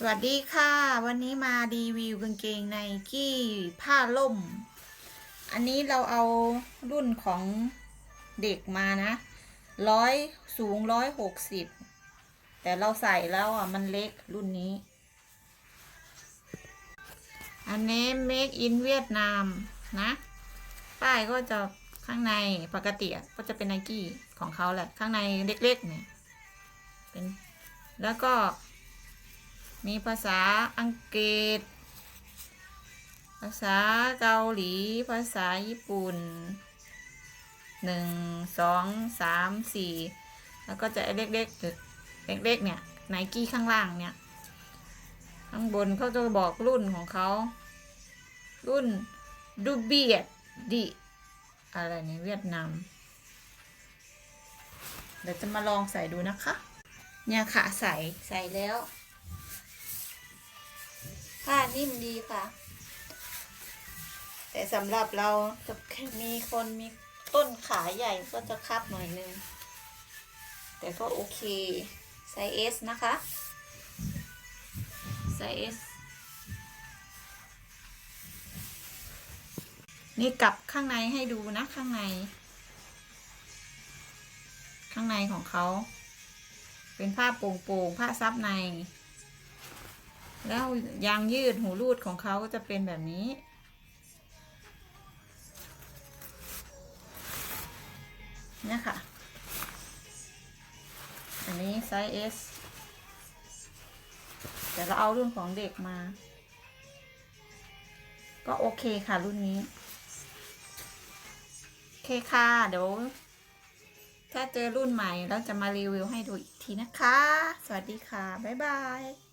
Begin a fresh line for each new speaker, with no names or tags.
สวัสดีค่ะ วันนี้มารีวิวกางเกงในกี้ผ้าล่ม อันนี้เราเอารุ่นของเด็กมานะร้อยสูงร้อยหกสิบแต่เราใส่แล้วอะมันเล็กรุ่นนี้ อันนี้ make in เวียดนามนะ ป้ายก็จะข้างในปกติก็จะเป็นไนกี้ของเขาแหละ ข้างในเล็กๆเนี่ยเป็นแล้วก็ มีภาษาอังกฤษ ภาษาเกาหลี ภาษาญี่ปุ่นหนึ่งสองสามสี่แล้วก็จะไอ้เล็กๆเล็กๆเนี่ยไนกี้ข้างล่างเนี่ย ข้างบนเขาจะบอกรุ่นของเขา รุ่นดูเบียดดิอะไรเนี่ยเวียดนาม เดี๋ยวจะมาลองใส่ดูนะคะ เนี่ยค่ะใส่ใส่แล้ว ผ้านิ่มดีค่ะ แต่สำหรับเราจะมีคนมีต้นขาใหญ่ก็จะคับหน่อยนึง แต่ก็โอเคไซส์ S นะคะไซส์ S นี่กลับข้างในให้ดูนะข้างใน ข้างในของเขา เป็นผ้าโปร่งๆผ้าซับใน แล้วยางยืดหูรูดของเขาก็จะเป็นแบบนี้ เนี่ยค่ะ อันนี้ไซส์ S แต่เราเอารุ่นของเด็กมา ก็โอเคค่ะรุ่นนี้ โอเคค่ะ เดี๋ยว ถ้าเจอรุ่นใหม่เราจะมารีวิวให้ดูอีกทีนะคะ สวัสดีค่ะ บ๊ายบาย